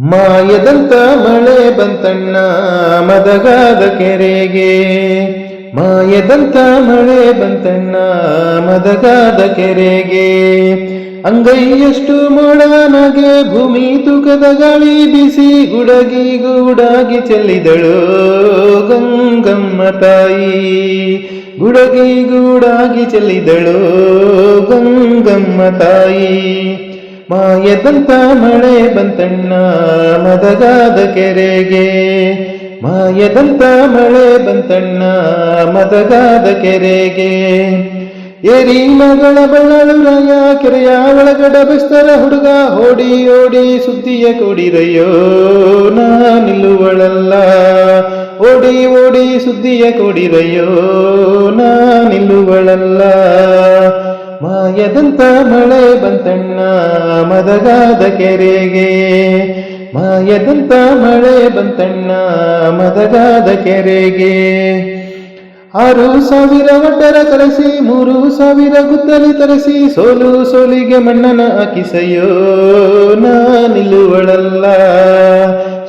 ಮಾಯದಂತ ಮಳೆ ಬಂತಣ್ಣ, ಮದಗಾದ ಕೆರೆಗೆ. ಮಾಯದಂತ ಮಳೆ ಬಂತಣ್ಣ, ಮದಗಾದ ಕೆರೆಗೆ. ಅಂಗೈಯಷ್ಟು ಮೋಡನಾಗೆ ಭೂಮಿ ತೂಕದ ಗಾಳಿ ಬಿಸಿ ಗುಡಗಿ ಗೂಡಾಗಿ ಚೆಲ್ಲಿದಳು ಗಂಗಮ್ಮ ತಾಯಿ. ಗುಡಗಿ ಗೂಡಾಗಿ ಚೆಲ್ಲಿದಳು ಗಂಗಮ್ಮ ತಾಯಿ. ಮಾಯದಂತ ಮಳೆ ಬಂತಣ್ಣ, ಮದಗಾದ ಕೆರೆಗೆ. ಮಾಯದಂತ ಮಳೆ ಬಂತಣ್ಣ, ಮದಗಾದ ಕೆರೆಗೆ. ಎರಿ ಮಗಳ ಬಳ್ಳಾಳುರಾಯ ಕೆರೆಯ ಒಳಗಡ ಬಿಸ್ತರ ಹುಡುಗ, ಓಡಿ ಓಡಿ ಸುದ್ದಿಯ ಕೊಡಿರಯ್ಯೋ ನಾ ನಿಲ್ಲುವಳಲ್ಲ ಓಡಿ ಓಡಿ ಸುದ್ದಿಯ ಕೊಡಿರಯ್ಯೋ ನಾ ನಿಲ್ಲುವಳಲ್ಲ ಮಾಯದಂತ ಮಳೆ ಬಂತಣ್ಣ, ಮದಗಾದ ಕೆರೆಗೆ. ಮಾಯದಂತ ಮಳೆ ಬಂತಣ್ಣ, ಮದಗಾದ ಕೆರೆಗೆ. ಆರು ಸಾವಿರ ಒಡ್ಡರ ತರಸಿ ಮೂರು ಸಾವಿರ ಗುದ್ದಲಿ ತರಿಸಿ, ಸೋಲು ಸೋಲಿಗೆ ಮಣ್ಣನ ಹಾಕಿಸಯ್ಯೋ, ನಾ ನಿಲ್ಲುವಳಲ್ಲ.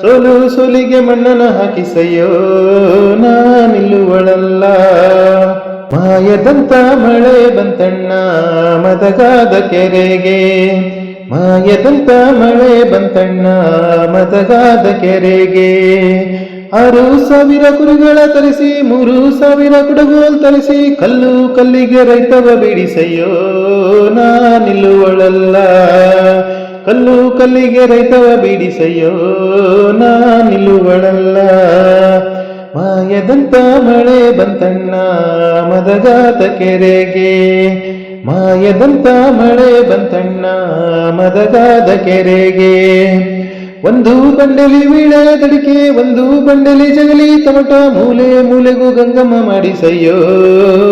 ಸೋಲು ಸೋಲಿಗೆ ಮಣ್ಣನ ಹಾಕಿಸಯ್ಯೋ, ನಾ ನಿಲ್ಲುವಳಲ್ಲ. ಮಾಯದಂತ ಮಳೆ ಬಂತಣ್ಣ, ಮದಗಾದ ಕೆರೆಗೆ. ಮಾಯದಂತ ಮಳೆ ಬಂತಣ್ಣ, ಮದಗಾದ ಕೆರೆಗೆ. ಆರು ಸಾವಿರ ಕುರಿಗಳ ತರಿಸಿ, ಮೂರು ಸಾವಿರ ಕುಡಗೋಲ್ ತರಿಸಿ, ಕಲ್ಲು ಕಲ್ಲಿಗೆ ರೈತವ ಬಿಡಿಸಯ್ಯೋ ನಾ ನಿಲ್ಲುವಳಲ್ಲ ಕಲ್ಲು ಕಲ್ಲಿಗೆ ರೈತವ ಬಿಡಿಸಯ್ಯೋ ನಾ ನಿಲ್ಲುವಳಲ್ಲ ಮಾಯದಂತ ಮಳೆ ಬಂತಣ್ಣ ಮದಗಾದ ಕೆರೆಗೆ. ಮಾಯದಂತ ಮಳೆ ಬಂತಣ್ಣ ಮದಗಾದ ಕೆರೆಗೆ. ಒಂದು ಬಂಡಲಿ ವೀಳೆ ದಡಿಕೆ ಒಂದು ಬಂಡಲಿ ಜಗಲಿ ತಮಟ ಮೂಲೆ ಮೂಲೆಗೂ ಗಂಗಮ್ಮ ಮಾಡಿಸಯ್ಯೋ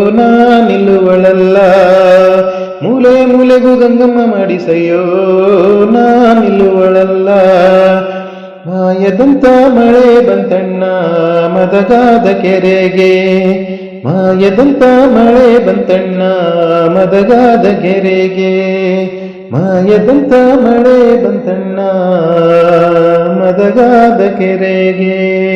ನಾ ನಿಲ್ಲುವಳಲ್ಲ ಮೂಲೆ ಮೂಲೆಗೂ ಗಂಗಮ್ಮ ಮಾಡಿಸಯ್ಯೋ ನಾ ನಿಲ್ಲುವಳಲ್ಲ ಮಾಯದಂತ ಮಳೆ ಬಂತಣ್ಣ, ಮದಗಾದ ಕೆರೆಗೆ. ಮಾಯದಂತ ಮಳೆ ಬಂತಣ್ಣ, ಮದಗಾದ ಕೆರೆಗೆ. ಮಾಯದಂತ ಮಳೆ ಬಂತಣ್ಣ, ಮದಗಾದ ಕೆರೆಗೆ.